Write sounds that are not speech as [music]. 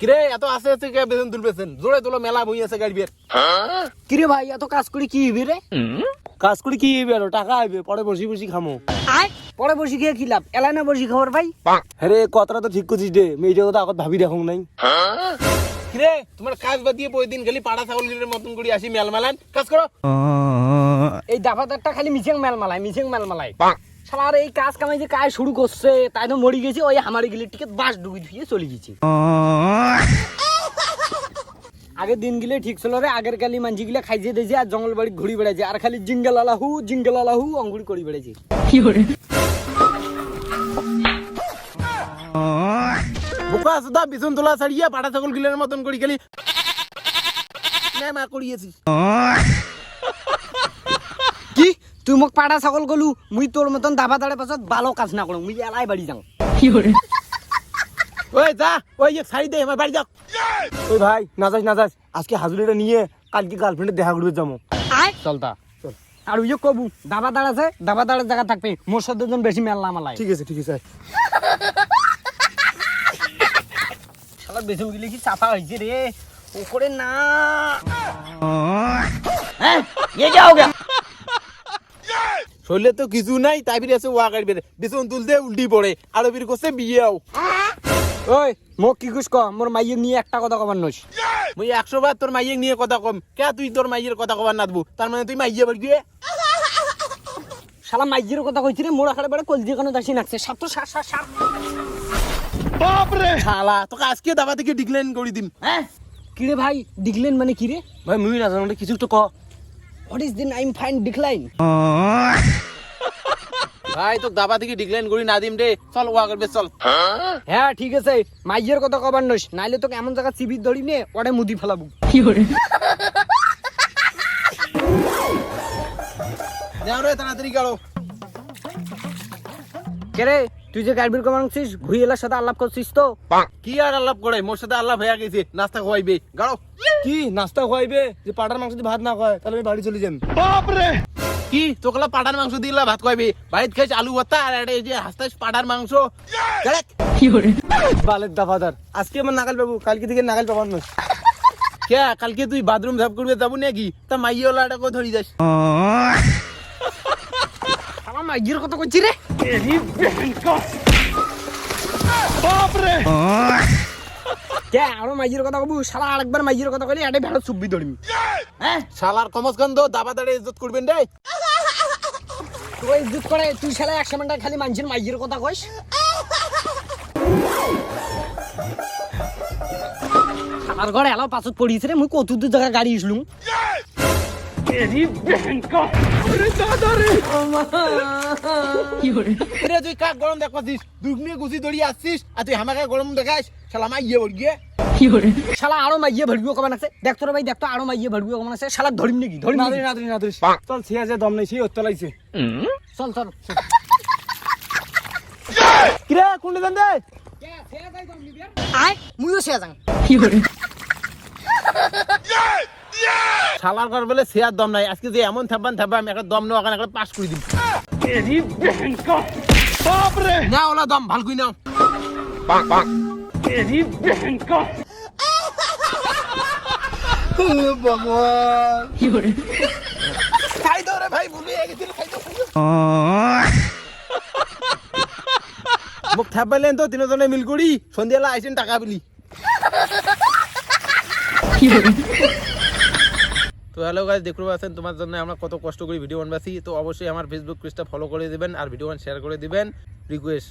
কিরে এত আস্তে আস্তে কে বেতন তুলবেছেন? জোরে তোলো মেলা বই আছে গাড়ি বের কিরে ভাই এত কাজ করি কি হইবে রে? কাজ করে কি হইবে আরও? টাকা আইবে পরে বসি বসি খামো। পরে বসি খেয়ে কি লাভ? এলাই না বসি খবর ভাই? আরে কথাটা তো ঠিক করছিস রে। মেয়েটা কথা আগত ভাবি দেখো নাই। কিরে তোমার কাজ বাদিয়ে পরের দিন গেলি পাড়া ছাগল গিলের মতন করে আসি মেল মেলান কাজ করো। এই দাফাদারটা খালি মিছেং মেল মালাই মিছেং মেল মালাই শালার এই কাজ কামাই যে কাজ শুরু করছে তাই তো মরি গেছি ওই আমারে গিলে টিকে বাস ডুবি ধুয়ে চলে গেছি। আগের দিন গিলে ঠিক ছিল রে আগের কালি মানজি গিলে খাইছে দিয়েছে আর জঙ্গল বাড়ি ঘুরি বেড়াইছে আর খালি জিঙ্গল আলাহু জিঙ্গল আলাহু অঙ্গুরি করি বেড়াইছে। বোকা সুদা বিছন তোলা ছাড়িয়ে পাড়া ছাগল গিলের মতন করে গেলি। না মা করিয়েছিস কি? তুই মোক পাড়া ছাগল গলু মুই তোর মতন দাবা দাঁড়ে পাছত ভালো কাজ না করো মুই এলাই বাড়ি যাও ওই যা ওই যে শাড়ি দে আমার বাড়ি যাও ওই ভাই না যাস না যাস আজকে হাজুরিটা নিয়ে কালকে গার্লফ্রেন্ডের দেখা করবে যাবো আয় চলতা আর ওই যে কবু দাবা দাঁড় আছে দাবা দাঁড়ার জায়গা থাকবে মোর সাথে জন বেশি মেলা মালাই ঠিক আছে ঠিক আছে শালা বেসন গিলে কি চাপা হয়েছে রে ওপরে না হ্যাঁ ये क्या हो गया শরীরে তো কিছু নাই তাই ফিরে আছে ওয়া গাড়ি বের বিছন তুলতে উল্টি পড়ে আর ফির করছে বিয়ে আও ওই মোক কি কুছ ক মোর মাইয়ে নিয়ে একটা কথা কবার নইস। মুই একশো বার তোর মাইয়ের নিয়ে কথা কম। কে তুই তোর মাইয়ের কথা কবার নাদবু তার মানে তুই মাইয়ে বাড়ি গিয়ে শালা মাইয়ের কথা কইছি রে মোর আখাড়ে বেড়ে কলজি কানে দাসি নাকছে সাত তো সাত সাত সাত শালা তোকে আজকে দাবা থেকে ডিক্লাইন করে দিম হ্যাঁ কিরে ভাই? ডিক্লেন মানে কি রে? ভাই মুই না জানো কিছু তো ক। হোয়াট ইজ দিন আইম ফাইন ডিক্লাইন ভাই তোকে দাবা থেকে ডিক্লাইন করি না দিম রে। চল ওয়া করবে চল। হ্যাঁ ঠিক আছে। মাইয়ের কথা কবার নইস নাইলে তোকে এমন জায়গা চিবির ধরি নে ওরে মুদি ফেলাবো। যাও রে তাড়াতাড়ি গাড়ো কে রে? তুই যে গাড়বির কমান ছিস ঘুইয়েলার সাথে আলাপ করছিস তো? কি আর আলাপ করে মোর সাথে আল্লাহ হয়ে গেছে নাস্তা খাওয়াইবে গাড়ো। কি? নাস্তা খাওয়াইবে যে পাটার মাংস দিয়ে ভাত না খায় তাহলে আমি বাড়ি চলে যাম। কি? তোকলা পাঠার মাংস দিলা ভাত খাইবে বাড়িতে খাইছ আলু ভর্তা আর এটা এই যে হাসতাস পাঠার মাংস। গাড়াক। বালের দাফাদার আজকে আমার নাগাল পাবো কালকে থেকে নাগাল পাবার নয়। কে? কালকে তুই বাথরুম সাফ করবে যাব নাকি? তা মাইয়ে ওলাটা কো ধরি যাস মাইয়ের কথা কইছি রে? কে আরও মাইয়ের কথা কবু শালা আরেকবার মাইয়ের কথা কইলে এটা ভেড়া চুব্বি ধরিমি হ্যাঁ শালার কমসগন্ধ দাবা দাঁড়ে ইজ্জত করবেন রে। তুই ইজ্জত করে তুই শালা এক সেকেন্ডে খালি মানুষের মাইয়ের কথা কইস। আমার ঘরে এলাও পাছত পড়িয়েছে রে মুই কত দূর জায়গা গাড়ি ইসলুম তুই কাক গরম দেখছিস? দুগনি গুছি ধরি আসছিস আর তুই আমাকে গরম দেখাস শালা মাইয়ে বল গিয়ে শালা আরও মাইয়ে ভরবিও কমান আছে। দেখতো রে ভাই দেখতো আরও মাইয়ে ভরবিও কমান আছে। শালা ধরিম নাকি? ধরিম না না না চল সে আছে দম নেই সেই অত্তলাইছে চল চল। কিরে কোনটা জান দে। আয় মুইও সে যাং। [laughs] শালার ঘর বলে শেয়ার দম নাই। আজকে যে এমন থাকবান থাকবাম একটা দম নেওয়া কারণে একটা পাস করে দিম না ওলা দম ভালো কই নাও। খাই দাও রে ভাই ভুলে গেছিল খাই দাও। তো তিনজনে মিল করি। সন্ধ্যাবেলা আইসেন টাকা বিলি। তো হ্যালো গাছ দেখতে পাচ্ছেন তোমার জন্য আমরা কত কষ্ট করি ভিডিও বানবাসি তো অবশ্যই আমার ফেসবুক পেজটা ফলো করে দেবেন আর ভিডিও শেয়ার করে দেবেন। রিকোয়েস্ট